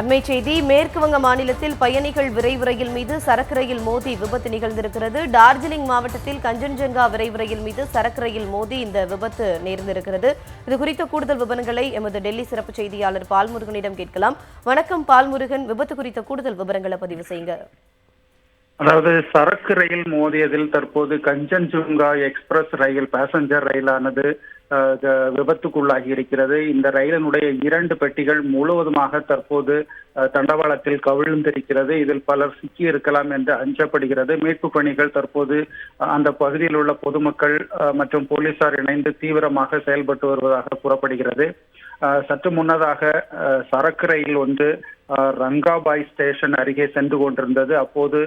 அண்மை செய்தி மேற்குவங்க மாநிலத்தில் பயணிகள் விரைவு ரயில் மீது சரக்கு ரயில் மோதி விபத்து நிகழ்ந்திருக்கிறது. டார்ஜிலிங் மாவட்டத்தில் கஞ்சன்ஜங்கா விரைவு ரயில் மீது சரக்கு ரயில் மோதி இந்த விபத்து நேர்ந்திருக்கிறது. இது குறித்த கூடுதல் விவரங்களை எமது டெல்லி சிறப்பு செய்தியாளர் பால்முருகனிடம் கேட்கலாம். வணக்கம் பால்முருகன் விபத்து குறித்த கூடுதல் விவரங்களை பதிவு செய்யுங்க. அதாவது சரக்கு ரயில் மோதியதில் தற்போது கஞ்சன்ஜுங்கா எக்ஸ்பிரஸ் ரயில் பேசஞ்சர் ரயிலானது விபத்துக்குள்ளாகி இருக்கிறது. இந்த ரயிலினுடைய இரண்டு பெட்டிகள் முழுவதுமாக தற்போது தண்டவாளத்தில் கவிழ்ந்திருக்கிறது. இதில் பலர் சிக்கி இருக்கலாம் என்று அஞ்சப்படுகிறது. மீட்பு பணிகள் தற்போது அந்த பகுதியில் உள்ள பொதுமக்கள் அஹ், மற்றும் போலீசார் இணைந்து தீவிரமாக செயல்பட்டு வருவதாக கூறப்படுகிறது. சற்று முன்னதாக அஹ், சரக்கு ரயில் ஒன்று ரங்காபாய் ஸ்டேஷன் அருகே சென்று கொண்டிருந்தது. அப்போது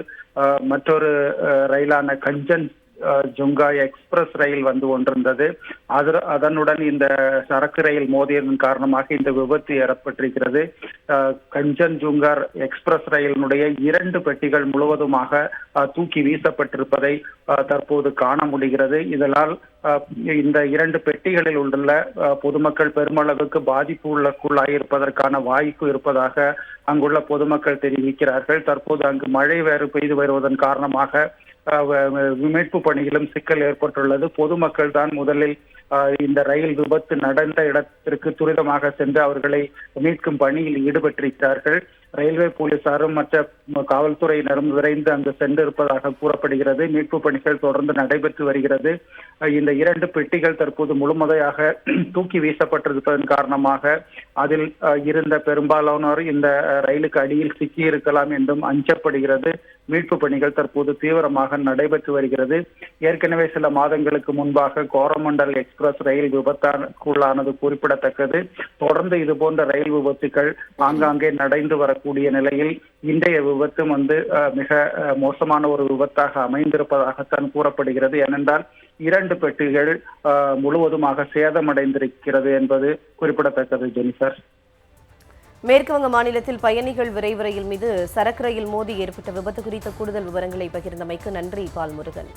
மற்றொரு அஹ், ரயிலான கஞ்சன் ஜுங்காய் எக்ஸ்பிரஸ் ரயில் வந்து ஒன்றிருந்தது. அது அதனுடன் இந்த சரக்கு ரயில் மோதியதன் காரணமாக இந்த விபத்து ஏற்பட்டிருக்கிறது. அஹ், கஞ்சன் ஜுங்கார் எக்ஸ்பிரஸ் ரயிலினுடைய இரண்டு பெட்டிகள் முழுவதுமாக தூக்கி வீசப்பட்டிருப்பதை அஹ், தற்போது காண முடிகிறது. இதனால் இந்த இரண்டு பெட்டிகளில் உள்ள அஹ், பொதுமக்கள் பெருமளவுக்கு பாதிப்பு உள்ளக்குள்ளாயிருப்பதற்கான வாய்ப்பு இருப்பதாக அங்குள்ள பொதுமக்கள் தெரிவிக்கிறார்கள். தற்போது அங்கு மழை வேறு பெய்து வருவதன் காரணமாக அஹ், மீட்பு பணியிலும் சிக்கல் ஏற்பட்டுள்ளது. பொதுமக்கள் தான் முதலில் அஹ், இந்த ரயில் விபத்து நடந்த இடத்திற்கு துரிதமாக சென்று அவர்களை மீட்கும் பணியில் ஈடுபட்டிருக்கிறார்கள். ரயில்வே போலீசாரும் மற்ற காவல்துறையினரும் விரைந்து அங்கு சென்றிருப்பதாக கூறப்படுகிறது. மீட்பு பணிகள் தொடர்ந்து நடைபெற்று வருகிறது. இந்த இரண்டு பெட்டிகள் தற்போது முழுமதையாக தூக்கி வீசப்பட்டிருப்பதன் காரணமாக அதில் இருந்த பெரும்பாலானோர் இந்த ரயிலுக்கு அடியில் சிக்கி இருக்கலாம் என்றும் அஞ்சப்படுகிறது. மீட்பு பணிகள் தற்போது தீவிரமாக நடைபெற்று வருகிறது. ஏற்கனவே சில மாதங்களுக்கு முன்பாக கோரமண்டல் எக்ஸ்பிரஸ் ரயில் விபத்தானது குறிப்பிடத்தக்கது. தொடர்ந்து இது போன்ற ரயில் விபத்துக்கள் ஆங்காங்கே நடைந்து வர வரக்கூடிய நிலையில் இன்றைய விபத்தும் வந்து மிக மோசமான ஒரு விபத்தாக அமைந்திருப்பதாகத்தான் கூறப்படுகிறது. ஏனென்றால் இரண்டு பெட்டிகள் முழுவதுமாக சேதமடைந்திருக்கிறது என்பது குறிப்பிடத்தக்கது ஜெனிஃபர். மேற்குவங்க மாநிலத்தில் பயணிகள் விரைவு ரயில் மீது சரக்கு ரயில் மோதி ஏற்பட்ட விபத்து குறித்த கூடுதல் விவரங்களை பகிர்ந்தமைக்கு நன்றி பால்முருகன்.